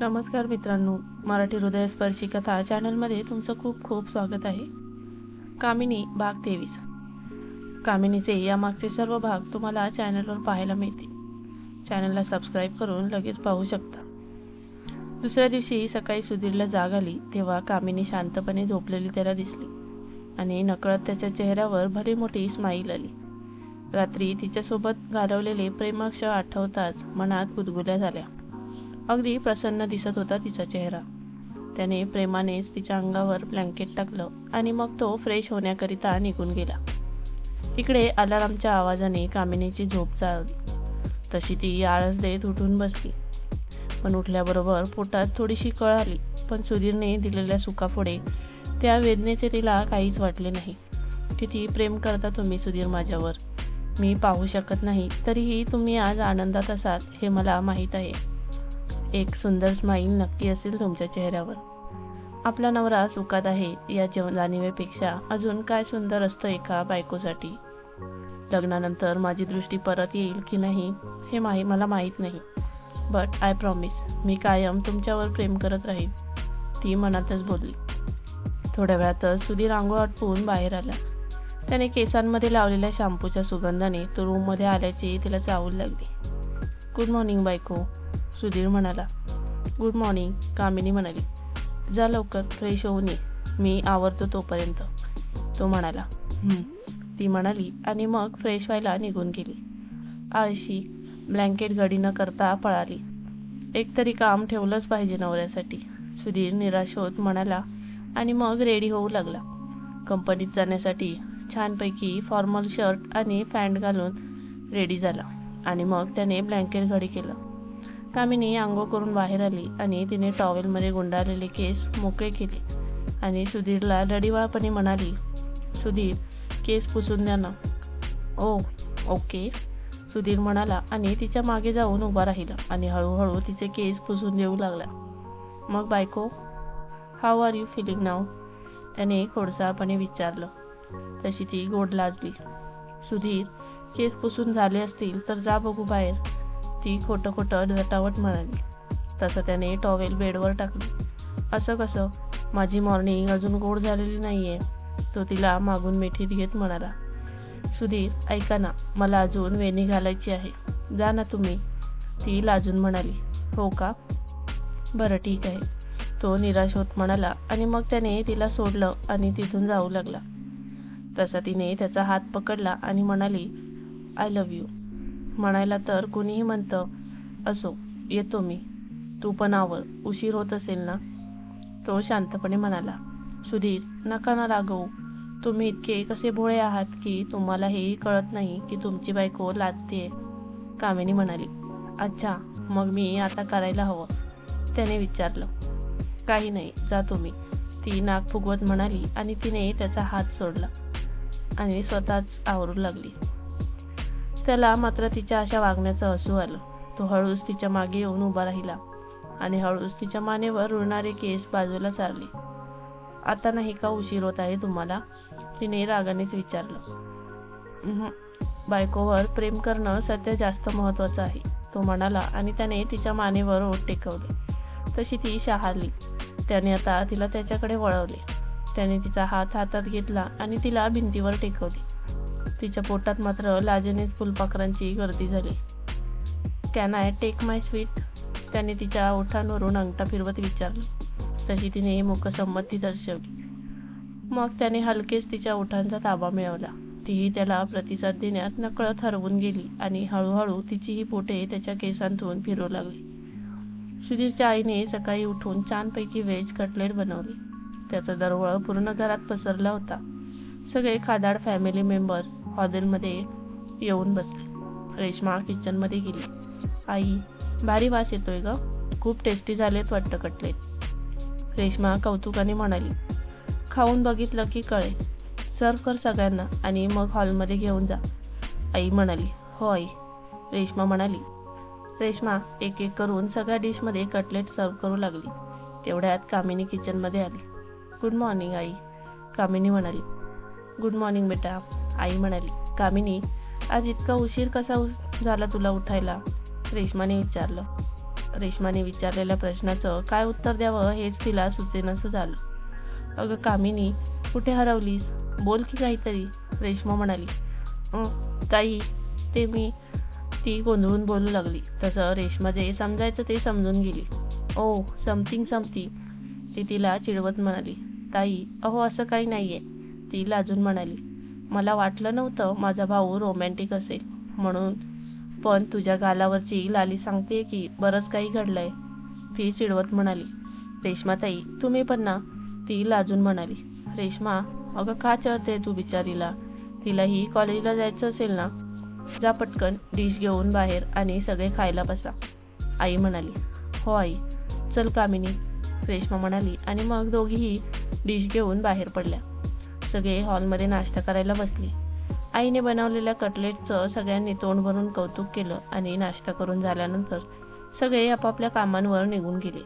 नमस्कार मित्रांनो मराठी हृदयस्पर्शी कथा चॅनलमध्ये तुमचं खूप खूप स्वागत आहे. कामिनी भाग तेवीस. कामिनीचे यामागचे सर्व भाग तुम्हाला चॅनलवर पाहायला मिळतील. चॅनलला सबस्क्राईब करून लगेच पाहू शकता. दुसऱ्या दिवशी सकाळी सुधीरला जाग आली तेव्हा कामिनी शांतपणे झोपलेली त्याला दिसली आणि नकळत त्याच्या चेहऱ्यावर भली मोठी स्माईल आली. रात्री तिच्यासोबत घालवलेले प्रेमाक्ष आठवताच मनात गुदगुल्या झाल्या. अगदी प्रसन्न दिसत होता तिचा चेहरा. त्याने प्रेमानेच तिच्या अंगावर ब्लँकेट टाकलं आणि मग तो फ्रेश होण्याकरिता निघून गेला. इकडे अलारामच्या आवाजाने कामिनीची झोप चाल तशी ती आळस देत उठून बसली. पण उठल्याबरोबर पोटात थोडीशी कळ आली पण सुधीरने दिलेल्या सुकापुढे त्या वेदनेचे तिला काहीच वाटले नाही. किती प्रेम करता तुम्ही सुधीर माझ्यावर. मी पाहू शकत नाही तरीही तुम्ही आज आनंदात असाल हे मला माहीत आहे. एक सुंदर स्माईल नक्की असेल तुमच्या चेहऱ्यावर. आपला नवरा सुखात आहे या जाणीवेपेक्षा अजून काय सुंदर असतं एका बायकोसाठी? लग्नानंतर माझी दृष्टी परत येईल की नाही हे माही मला माहीत नाही. बट आय प्रॉमिस मी कायम तुमच्यावर प्रेम करत राहीन. ती मनातच बोलली. थोड्या वेळातच सुधीर आंघोळ आटपून बाहेर आला. त्याने केसांमध्ये लावलेल्या शॅम्पूच्या सुगंधाने तो रूममध्ये आल्याची तिला चावूल लागली. गुड मॉर्निंग बायको. सुधीर म्हणाला गुड मॉर्निंग कामिनी म्हणाली. जा लवकर फ्रेश होऊन ये. मी आवरतो तोपर्यंत. तो म्हणाला ती म्हणाली आणि मग फ्रेश व्हायला निघून गेली. आळशी ब्लँकेट घडी न करता पळाली. एकतरी काम ठेवलंच पाहिजे नवऱ्यासाठी. सुधीर निराश होत म्हणाला आणि मग रेडी होऊ लागला. कंपनीत जाण्यासाठी छानपैकी फॉर्मल शर्ट आणि पॅन्ट घालून रेडी झाला आणि मग त्याने ब्लँकेट घडी केलं. कामिनी आंघोळ करून बाहेर आली आणि तिने टॉवेलमध्ये गुंडाळलेले केस मोकळे केले. आणि सुधीरला रडिवाळपणे म्हणाली सुधीर केस पुसून द्या ना. ओ ओके. सुधीर म्हणाला आणि तिच्यामागे जाऊन उभा राहिला आणि हळूहळू तिचे केस पुसून देऊ लागला. मग बायको हाऊ आर यू फिलिंग नाव त्याने खोडसाळपणे विचारलं. तशी ती गोड लाजली. सुधीर केस पुसून झाले असतील तर जा बघू बाहेर. ती खोटं खोटं झटावट म्हणाली. तसं त्याने टॉवेल बेडवर टाकली. असं कसं? माझी मॉर्निंग अजून गोड झालेली नाही आहे तो तिला मागून मिठी घेत म्हणाला सुधीर ऐका ना मला अजून वेणी घालायची आहे. जा ना तुम्ही. ती लाजून म्हणाली हो का? बरं ठीक आहे. तो निराश होत म्हणाला आणि मग त्याने तिला सोडलं आणि तिथून जाऊ लागला. तसा तिने त्याचा हात पकडला आणि म्हणाली आय लव्ह यू म्हणायला तर कुणीही म्हणतं असो येतो मी. तू पण आवर उशीर होत असेल ना? तो शांतपणे म्हणाला सुधीर नका ना रागवू. तुम्ही इतके कसे भोळे आहात की तुम्हाला हेही कळत नाही की तुमची बायको लाजते कामिनी म्हणाली अच्छा मग मी आता करायला हवं. त्याने विचारलं काही नाही जा तुम्ही. ती नाक फुगवत म्हणाली आणि तिने त्याचा हात सोडला आणि स्वतःच आवरू लागली. त्याला मात्र तिच्या अशा वागण्याचं हसू आलं. तो हळूच तिच्यामागे येऊन उभा राहिला आणि हळूच तिच्या मानेवर रुळणारे केस बाजूला सारले. आता नाही का उशीर होत आहे तुम्हाला? तिने रागानेच विचारलं. बायकोवर प्रेम करणं सध्या जास्त महत्वाचं आहे. तो म्हणाला आणि त्याने तिच्या मानेवर ओठ टेकवले. तशी ती शहारली त्याने आता तिला त्याच्याकडे वळवले. त्याने तिचा हात हातात घेतला आणि तिला भिंतीवर टेकवली. तिच्या पोटात मात्र लाजेनेच फुलपाखरांची गर्दी झाली. Can I take my sweet? त्याने तिच्या ओठांवरून अंगठा फिरवत विचारलं. तशी तिने मुकसंमती दर्शवली. मग त्याने हलकेच तिच्या ओठांचा ताबा मिळवला. तीही त्याला प्रतिसाद देण्यात नकळत हरवून गेली आणि हळूहळू तिचीही पोटे त्याच्या केसांतून फिरू लागली. सुधीरच्या आईने सकाळी उठून छानपैकी व्हेज कटलेट बनवली. त्याचा दरवळ पूर्ण घरात पसरला होता. सगळे खादाड फॅमिली मेंबर हॉटेलमध्ये येऊन बसले. रेश्मा किचनमध्ये गेली. आई भारी वास येतोय ग. खूप टेस्टी झालेत वाटतं कटलेट. रेश्मा कौतुकाने म्हणाली. खाऊन बघितलं की कळे. सर्व कर सगळ्यांना आणि मग हॉलमध्ये घेऊन जा. आई म्हणाली. हो आई. रेश्मा म्हणाली. रेश्मा एक एक करून सगळ्या डिशमध्ये कटलेट सर्व करू लागली. तेवढ्यात कामिनी किचनमध्ये आली. Good morning I. कामिनी म्हणाली. गुड मॉर्निंग बेटा. आई म्हणाली कामिनी आज इतका उशीर कसा झाला तुला उठायला? रेश्माने विचारलं. रेश्माने विचारलेल्या प्रश्नाचं काय उत्तर द्यावं हेच तिला सुचेनसं झालं. अगं कामिनी कुठे हरवलीस? बोल की काहीतरी. रेश्मा म्हणाली "अं, ताई ते मी ती गोंधळून बोलू लागली. तसं रेश्मा जे समजायचं ते समजून गेली. ओ समथिंग समथिंग ती तिला चिडवत म्हणाली. ताई अहो असं काही नाही आहे ती लाजून म्हणाली. मला वाटलं नव्हतं माझा भाऊ रोमॅन्टिक असेल. म्हणून पण तुझ्या गालावरची लाली सांगते की बरंच काही घडलंय. ती चिडवत म्हणाली रेश्माताई तुम्ही पण ना. ती लाजून म्हणाली रेश्मा अगं का चढते तू बिचारीला? तिलाही कॉलेजला जायचं असेल ना? जा पटकन डिश घेऊन बाहेर आणि सगळे खायला बसा. आई म्हणाली हो आई चल कामिनी. रेश्मा म्हणाली आणि मग दोघीही डिश घेऊन बाहेर पडल्या. सगळे हॉलमध्ये नाश्ता करायला बसले. आईने बनवलेल्या कटलेटचं सगळ्यांनी तोंड भरून कौतुक केलं आणि नाश्ता करून झाल्यानंतर सगळे आपापल्या कामांवर निघून गेले.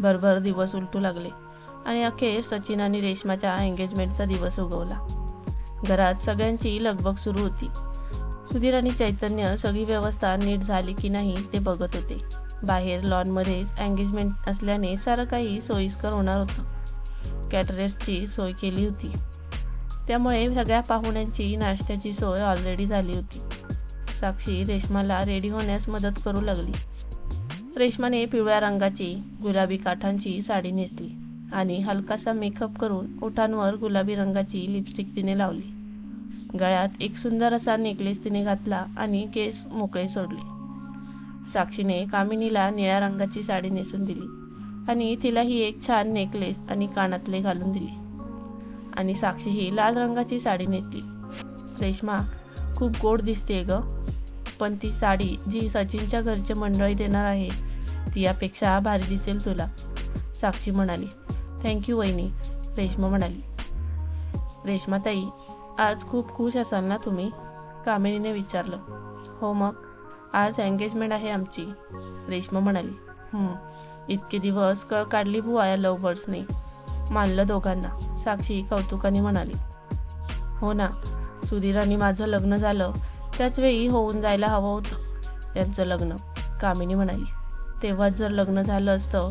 भरभर दिवस उलटू लागले आणि अखेर सचिन आणि रेश्माच्या एंगेजमेंटचा दिवस उगवला. घरात सगळ्यांची लगबग सुरू होती. सुधीर आणि चैतन्य सगळी व्यवस्था नीट झाली की नाही ते बघत होते. बाहेर लॉनमध्येच एंगेजमेंट असल्याने सारं काही सोयीस्कर होणार होतं. कॅटरेसची सोय केली होती. त्यामुळे सगळ्या पाहुण्यांची नाश्त्याची सोय ऑलरेडी झाली होती. साक्षी रेश्माला रेडी होण्यास मदत करू लागली. रेश्माने पिवळ्या रंगाची गुलाबी काठांची साडी नेसली आणि हलकासा मेकअप करून ओठांवर गुलाबी रंगाची लिपस्टिक तिने लावली. गळ्यात एक सुंदर असा नेकलेस तिने घातला आणि केस मोकळे सोडले. साक्षीने कामिनीला निळ्या रंगाची साडी नेसून दिली. आणि तिलाही एक छान नेकलेस आणि कानातले घालून दिले. आणि साक्षी ही लाल रंगाची साडी नेसली. रेश्मा खूप गोड दिसते ग पण ती साडी जी सचिनच्या घरचे मंडळी देणार आहे ती यापेक्षा भारी दिसेल तुला. साक्षी म्हणाली थँक्यू वहिनी रेश्मा म्हणाली. रेश्माताई आज खूप खुश असाल ना तुम्ही? कामिनीने विचारलं. हो मग आज एंगेजमेंट आहे आमची रेश्मा म्हणाली. इतके दिवस कळ काढली बुवा या लव बर्ड्सने मानलं दोघांना. साक्षी कौतुकाने म्हणाली हो ना सुधीर आणि माझं लग्न झालं. त्याच वेळी होऊन जायला हवं होतं. त्यांचं लग्न. कामिनी म्हणाली तेव्हाच जर लग्न झालं असतं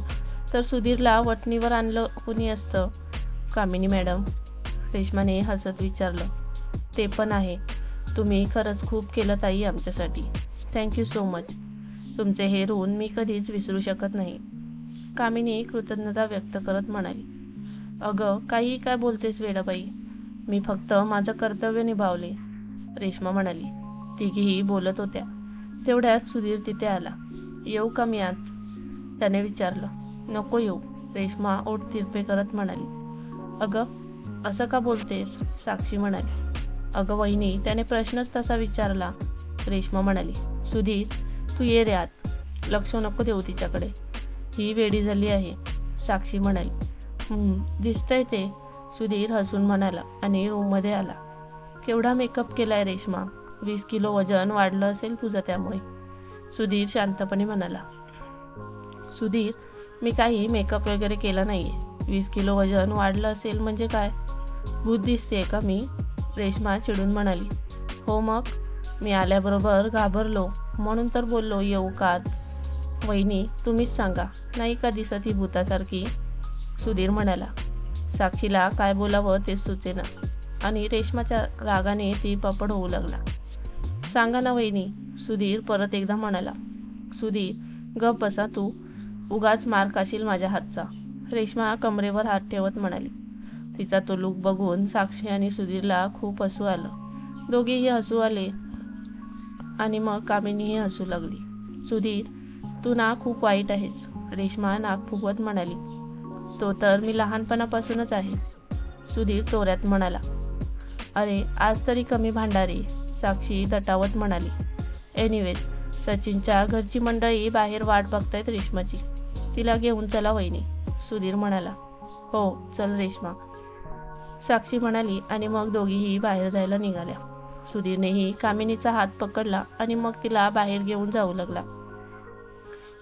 तर सुधीरला वटणीवर आणलं कुणी असतं? कामिनी मॅडम रेश्माने हसत विचारलं ते पण आहे. तुम्ही खरंच खूप केलं ताई आमच्यासाठी. Thank you so much. तुमचे हे ऋण मी कधीच विसरू शकत नाही. कामिनी कृतज्ञता व्यक्त करत म्हणाली अगं काही काय बोलतेस वेडाबाई. मी फक्त माझं कर्तव्य निभावले. रेश्मा म्हणाली तिघीही बोलत होत्या. तेवढ्यात सुधीर तिथे आला. येऊ का मी आत? त्याने विचारलं नको येऊ. रेश्मा ओठ तिरपे करत म्हणाली अगं असं का बोलतेस? साक्षी म्हणाली अगं वहिनी त्याने प्रश्नच तसा विचारला. रेश्मा म्हणाली सुधीर तू ये रे आत. लक्ष नको देऊ तिच्याकडे. ही वेडी झाली आहे साक्षी म्हणाली. दिसतंय ते सुधीर हसून म्हणाला आणि रूममध्ये आला. केवढा मेकअप केलाय रेश्मा? वीस किलो वजन वाढलं असेल तुझं त्यामुळे. सुधीर शांतपणे म्हणाला. सुधीर मी काही मेकअप वगैरे केला नाहीये. वीस किलो वजन वाढलं असेल म्हणजे काय? भूत दिसते का मी? रेश्मा चिडून म्हणाली. हो मग मी आल्याबरोबर घाबरलो. म्हणून तर बोललो येऊ का? वहिनी तुम्हीच सांगा. नाही का दिसत ही भूतासारखी? सुधीर म्हणाला. साक्षीला काय बोलावं ते सुचेना. आणि रेश्माच्या रागाने ती पापड होऊ लागला. सांगा ना वहिनी सुधीर परत एकदा म्हणाला. सुधीर गप बसा तू. उगाच मार खाशील माझ्या हातचा. रेश्मा कमरेवर हात ठेवत म्हणाली. तिचा तो लूक बघून साक्षी आणि सुधीरला खूप हसू आलं. दोघेही हसू आले आणि मग कामिनीही हसू लागली. सुधीर तू ना खूप वाईट आहेस. रेश्मा नाक फुगवत म्हणाली. तो तर मी लहानपणापासूनच आहे सुधीर चोऱ्यात म्हणाला. अरे आज तरी कमी भांडारी साक्षी दटावत म्हणाली. एनिवेज सचिनच्या घरची मंडळी बाहेर वाट बघतायत रेश्माची. तिला घेऊन चला वहिनी सुधीर म्हणाला. हो चल रेश्मा. साक्षी म्हणाली आणि मग दोघीही बाहेर जायला निघाल्या. सुधीरनेही कामिनीचा हात पकडला आणि मग तिला बाहेर घेऊन जाऊ लागला.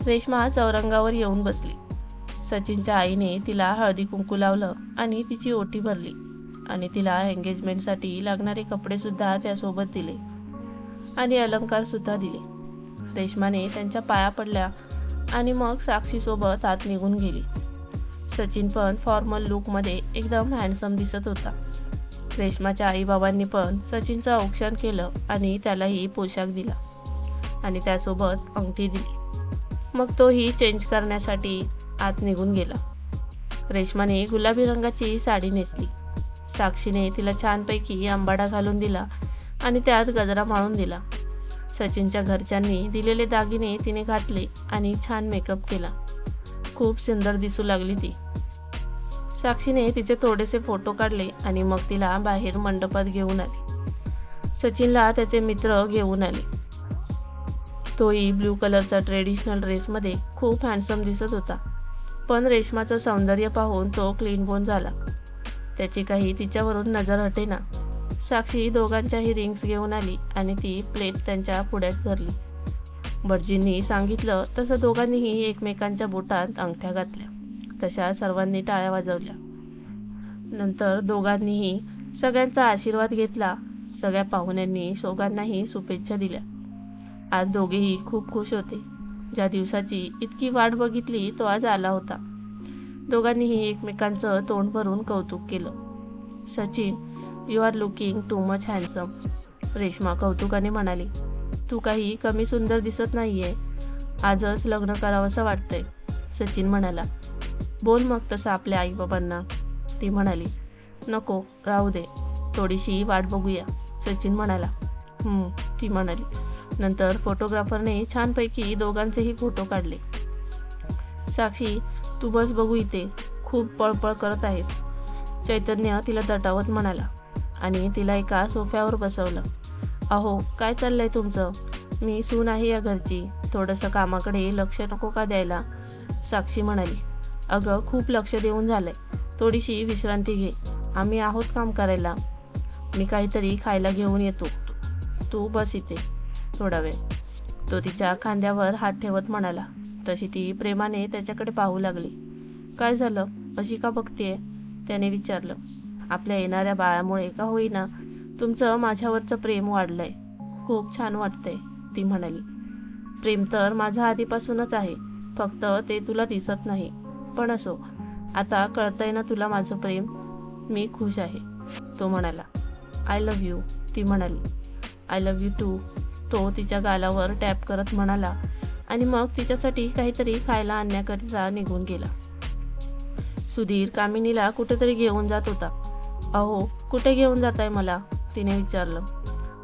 रेश्मा चौरंगावर येऊन बसली. सचिनच्या आईने तिला हळदी कुंकू लावलं आणि तिची ओटी भरली आणि तिला एंगेजमेंटसाठी लागणारे कपडेसुद्धा त्यासोबत दिले आणि अलंकार सुद्धा दिले. रेश्माने त्यांच्या पाया पडल्या आणि मग साक्षीसोबत आत निघून गेली. सचिन पण फॉर्मल लुकमध्ये एकदम हँडसम दिसत होता. रेश्माच्या आईबाबांनी पण सचिनचं औक्षण केलं आणि त्यालाही पोशाख दिला आणि त्यासोबत अंगठी दिली. मग तोही चेंज करण्यासाठी आत निघून गेला. रेश्माने गुलाबी रंगाची साडी नेसली. साक्षीने तिला छानपैकी आंबाडा घालून दिला आणि त्यात गजरा माळून दिला. सचिनच्या घरच्यांनी दिलेले दागिने तिने घातले आणि छान मेकअप केला. खूप सुंदर दिसू लागली ती. साक्षीने तिचे थोडेसे फोटो काढले आणि मग तिला बाहेर मंडपात घेऊन आले. सचिनला त्याचे मित्र घेऊन आले. तोही ब्ल्यू कलरचा ट्रेडिशनल ड्रेसमध्ये खूप हँडसम दिसत होता. पण रेशमाचं सौंदर्य पाहून तो क्लीन बोन झाला. त्याची काही तिच्यावरून नजर हटेना. साक्षी दोघांच्याही रिंग्स घेऊन आली आणि ती प्लेट त्यांच्या पुढ्यात धरली. भटजींनी सांगितलं तसं दोघांनीही एकमेकांच्या बोटात अंगठ्या घातल्या. तशा सर्वांनी टाळ्या वाजवल्या. नंतर दोघांनीही सगळ्यांचा आशीर्वाद घेतला. सगळ्या पाहुण्यांनी दोघांनाही शुभेच्छा दिल्या. आज दोघेही खूप खुश होते. ज्या दिवसाची इतकी वाट बघितली तो आज आला होता. दोघांनीही एकमेकांचं तोंड भरून कौतुक केलं. Sachin you are looking too much handsome Reshma कौतुकाने म्हणाली तू काही कमी सुंदर दिसत नाहीये. आजच लग्न करावंसं वाटतंय. सचिन म्हणाला बोल मग तसं आपल्या आईबाबांना. ती म्हणाली नको राहू दे. थोडीशी वाट बघूया. सचिन म्हणाला ती म्हणाली नंतर फोटोग्राफरने छानपैकी दोघांचेही फोटो काढले. साक्षी तू बस बघू इथे. खूप पळपळ करत आहेस. चैतन्य तिला दटावत म्हणाला आणि तिला एका सोफ्यावर बसवलं. अहो काय चाललंय तुमचं? मी सून आहे या घरची. थोडंसं कामाकडे लक्ष नको का द्यायला? साक्षी म्हणाली. अगं खूप लक्ष देऊन झालंय. थोडीशी विश्रांती घे. आम्ही आहोत काम करायला. मी काहीतरी खायला घेऊन येतो. तू बस इथे. थोडा वेळ तो तिच्या खांद्यावर हात ठेवत म्हणाला. तशी ती प्रेमाने त्याच्याकडे पाहू लागली. काय झालं? अशी का बघतीये? त्याने विचारलं. आपल्या येणाऱ्या बाळामुळे का होईना? तुमचं माझ्यावरचं प्रेम वाढलंय. खूप छान वाटतंय ती म्हणाली. प्रेम तर माझं आधीपासूनच आहे. फक्त ते तुला दिसत नाही. पण असो. आता कळतंय ना तुला माझं प्रेम? मी खुश आहे. तो म्हणाला. आय लव्ह यू ती म्हणाली. आय लव्ह यू टू तो तिच्या गालावर टॅप करत म्हणाला आणि मग तिच्यासाठी काहीतरी खायला आणण्याकरिता निघून गेला. सुधीर कामिनीला कुठेतरी घेऊन जात होता. अहो कुठे घेऊन जात आहे मला? तिने विचारलं.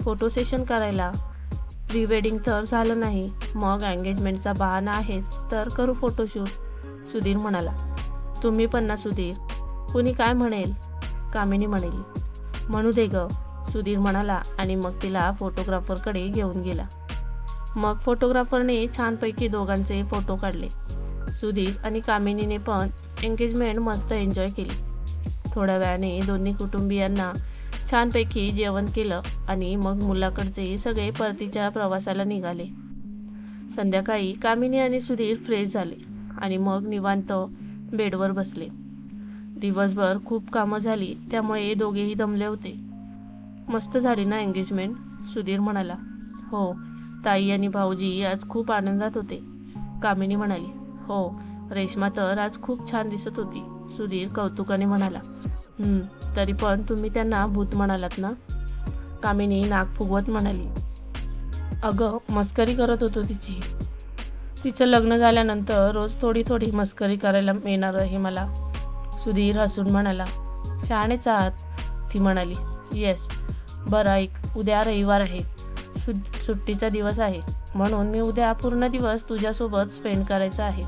फोटो सेशन करायला. प्री वेडिंग तर झालं नाही. मग एंगेजमेंटचा बहाणा आहे तर करू फोटोशूट सुधीर म्हणाला. तुम्ही पण ना सुधीर. कुणी काय म्हणेल? कामिनी म्हणेल. म्हणू दे ग. सुधीर म्हणाला आणि मग तिला फोटोग्राफरकडे घेऊन गेला. मग फोटोग्राफरने छानपैकी दोघांचे फोटो काढले. सुधीर आणि कामिनीने पण एंगेजमेंट मस्त एन्जॉय केली. थोड्या वेळाने दोन्ही कुटुंबियांना छानपैकी जेवण केलं आणि मग मुलाकडचे सगळे परतीच्या प्रवासाला निघाले. संध्याकाळी कामिनी आणि सुधीर फ्रेश झाले आणि मग निवांत बेडवर बसले. दिवसभर खूप कामं झाली त्यामुळे दोघेही दमले होते. मस्त झाली ना एंगेजमेंट सुधीर म्हणाला. हो ताई आणि भाऊजी आज खूप आनंदात होते. कामिनी म्हणाली. हो रेश्मा तर आज खूप छान दिसत होती. सुधीर कौतुकाने म्हणाला. तरी पण तुम्ही त्यांना भूत म्हणालात ना? कामिनी नाक फुगवत म्हणाली. अगं मस्करी करत होतो तिची. तिचं लग्न झाल्यानंतर रोज थोडी थोडी मस्करी करायला मिळणार आहे मला. सुधीर हसून म्हणाला. शहाणेच आहात ती म्हणाली. येस बरं ऐक. उद्या रविवार आहे. सु सुट्टीचा दिवस आहे. म्हणून मी उद्या पूर्ण दिवस तुझ्यासोबत स्पेंड करायचा आहे.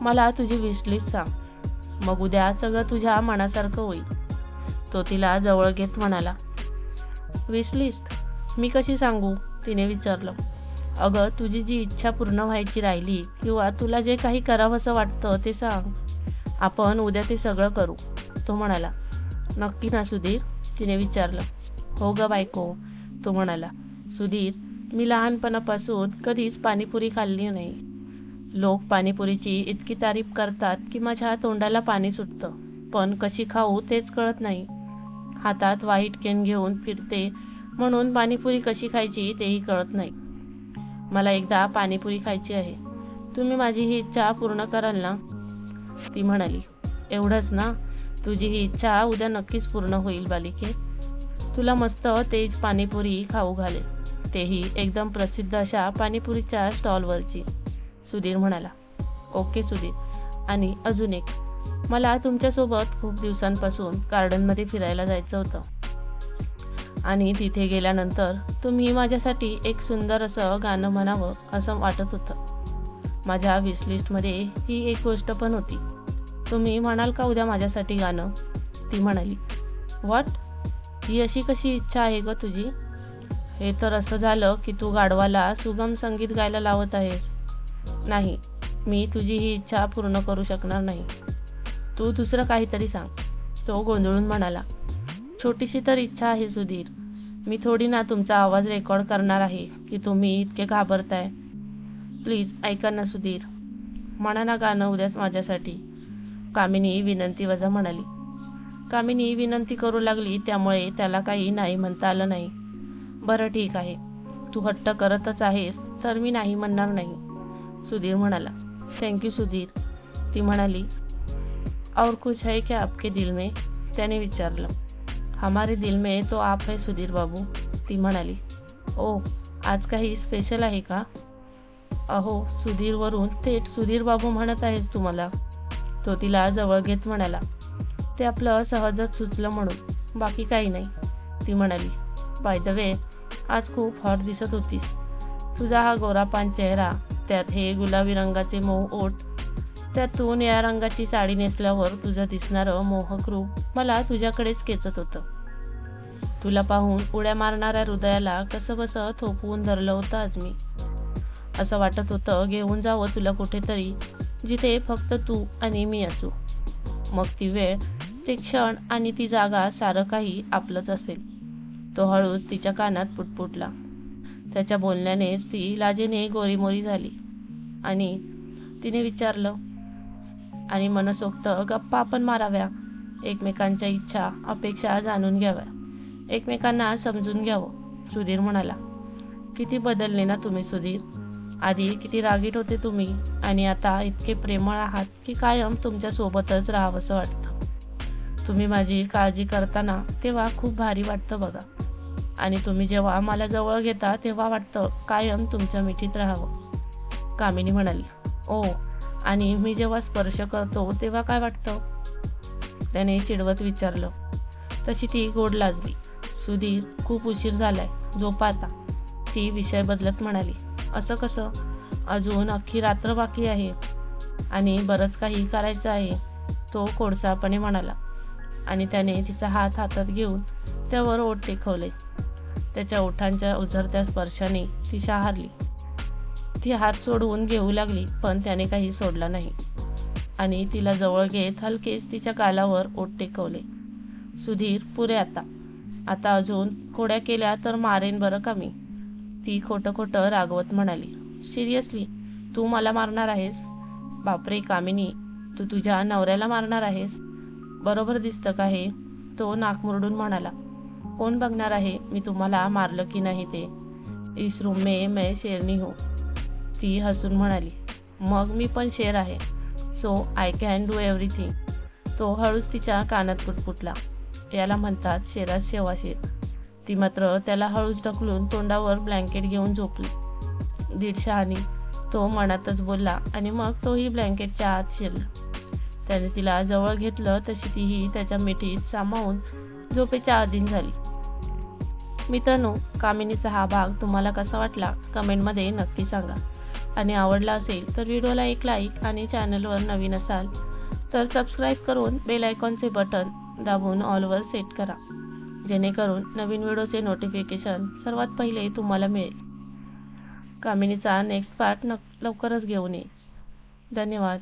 मला तुझी विशलिस्ट सांग. मग उद्या सगळं तुझ्या मनासारखं होईल. तो तिला जवळ घेत म्हणाला. विशलिस्ट मी कशी सांगू? तिने विचारलं. अगं तुझी जी इच्छा पूर्ण व्हायची राहिली किंवा तुला जे काही करावंसं वाटतं ते सांग. आपण उद्या ते सगळं करू. तो म्हणाला. नक्की ना सुधीर? तिने विचारलं. हो ग बायको तो म्हणाला सुधीर मी लहानपणापासून कधीच पाणीपुरी खाल्ली नाही. लोक पाणीपुरीची इतकी तारीफ करतात की माझ्या तोंडाला पाणी सुटतं. पण कशी खाऊ तेच कळत नाही. हातात व्हाईट केन घेऊन फिरते म्हणून पाणीपुरी कशी खायची तेही कळत नाही. मला एकदा पाणीपुरी खायची आहे. तुम्ही माझी ही इच्छा पूर्ण कराल ना? ती म्हणाली. एवढंच ना? तुझी ही इच्छा उद्या नक्कीच पूर्ण होईल बालिके. तुला मस्त तेज पाणीपुरी खाऊ घालेल तेही एकदम प्रसिद्ध अशा पाणीपुरीच्या स्टॉलवरची. सुधीर म्हणाला ओके सुधीर. आणि अजून एक. मला तुमच्यासोबत खूप दिवसांपासून गार्डनमध्ये फिरायला जायचं होतं. आणि तिथे गेल्यानंतर तुम्ही माझ्यासाठी एक सुंदर असं गाणं म्हणावं असं वाटत होतं. माझ्या विशलिस्टमध्ये ही एक गोष्ट पण होती. तुम्ही म्हणाल का उद्या माझ्यासाठी गाणं? ती म्हणाली व्हॉट ही अशी कशी इच्छा आहे ग तुझी? हे तर असं झालं की तू गाढवाला सुगम संगीत गायला लावत आहेस. नाही मी तुझी ही इच्छा पूर्ण करू शकणार नाही. तू दुसरं काहीतरी सांग तो गोंधळून म्हणाला. छोटीशी तर इच्छा आहे सुधीर. मी थोडी ना तुमचा आवाज रेकॉर्ड करणार आहे की तुम्ही इतके घाबरताय. प्लीज ऐका ना सुधीर. म्हणा ना गाणं उद्याच माझ्यासाठी. कामिनी विनंती वजा म्हणाली. कामिनी विनंती करू लागली त्यामुळे त्याला काही नाही म्हणता आलं नाही. बरं ठीक आहे. तू हट्ट करतच आहेस तर मी नाही म्हणणार नाही. सुधीर म्हणाला. Thank you Sudhir. ती म्हणाली और कुछ है क्या आपके दिल में? त्याने विचारलं. हमारे दिल में तो आप है सुधीर बाबू. ती म्हणाली ओ आज काही स्पेशल आहे का? अहो सुधीरवरून थेट सुधीर बाबू म्हणत आहेस तुम्हाला तो तिला जवळ घेत म्हणाला ते आपलं सहजच सुचलं म्हणून. बाकी काही नाही ती म्हणाली. बाय द वे आज खूप हॉट दिसत होतीस. तुझा हा गोरापान चेहरा त्यात हे गुलाबी रंगाचे मऊ ओठ त्यात तू निळ्या रंगाची साडी नेसल्यावर तुझं दिसणारं मोहक रूप मला तुझ्याकडेच खेचत होतं. तुला पाहून उड्या मारणाऱ्या हृदयाला कसं बसं थोपवून धरलं होतं आज मी. असं वाटत होतं घेऊन जावं तुला कुठेतरी जिथे फक्त तू आणि मी असू. मग ती वेळ ते क्षण आणि ती जागा सारं काही आपलंच असेल. तो हळूच तिच्या कानात पुटपुटला. त्याच्या बोलण्यानेच ती लाजेने गोरीमोरी झाली. आणि तिने विचारलं आणि मनसोक्त गप्पा आपण माराव्या? एकमेकांच्या इच्छा अपेक्षा जाणून घ्याव्या? एकमेकांना समजून घ्यावं? सुधीर म्हणाला. किती बदलले ना तुम्ही सुधीर. आधी किती रागीट होते तुम्ही आणि आता इतके प्रेमळ आहात की कायम तुमच्या सोबतच राहावंसं वाटतं. तुम्ही माझी काळजी करताना तेव्हा खूप भारी वाटतं बघा. आणि तुम्ही जेव्हा मला जवळ घेता तेव्हा वाटतं कायम तुमच्या मिठीत राहावं. कामिनी म्हणाली ओ आणि मी जेव्हा स्पर्श करतो तेव्हा काय वाटतं? त्याने चिडवत विचारलं. तशी ती गोड लाजली. सुधीर खूप उशीर झालाय. झोपा आता. ती विषय बदलत म्हणाली असं कसं? अजून अख्खी रात्र बाकी आहे आणि बरंच काही करायचं आहे तो कोळसापणे म्हणाला. आणि त्याने तिचा हात हातात घेऊन त्यावर ओठ टेकवले. त्याच्या ओठांच्या उझरत्या स्पर्शाने ती शहारली ती हात सोडवून घेऊ लागली पण त्याने काही सोडला नाही. आणि तिला जवळ घेत हलकेच तिच्या गालावर ओठ टेकवले. सुधीर पुरे आता. आता अजून खोड्या केल्या तर मारेन बरं का मी? ती खोटं खोटं रागवत म्हणाली. सिरियसली तू मला मारणार आहेस? बापरे कामिनी तू तुझ्या नवऱ्याला मारणार आहेस? बरोबर दिसतं का हे? तो नाकमुरडून म्हणाला. कोण बघणार आहे? मी तुम्हाला मारलं की नाही ते? इस रूम में मैं शेरनी हो. ती हसून म्हणाली. मग मी पण शेर आहे. So I can do everything तो हळूच तिच्या कानात पुटपुटला. याला म्हणतात शेरात शेवाशेर ती मात्र त्याला हळूच ढकलून तोंडावर ब्लँकेट घेऊन झोपली. दीड आणि तो मनातच बोलला आणि मग तोही ब्लँकेटच्या आत शिरला. त्याने तिला जवळ घेतलं तशी तीही त्याच्या मिठीत सामावून झोपेच्या अधीन झाली. मित्रांनो कामिनीचा हा भाग तुम्हाला कसा वाटला? कमेंटमध्ये नक्की सांगा. आणि आवडला असेल तर व्हिडिओला एक लाईक आणि चॅनलवर नवीन असाल तर सबस्क्राईब करून बेल आयकॉनचे बटन दाबून ऑलवर सेट करा. जेणेकरून नवीन व्हिडिओचे नोटिफिकेशन सर्वात पहिले तुम्हाला मिळेल. कामिनीचा नेक्स्ट पार्ट नक लवकरच घेऊन ये. धन्यवाद.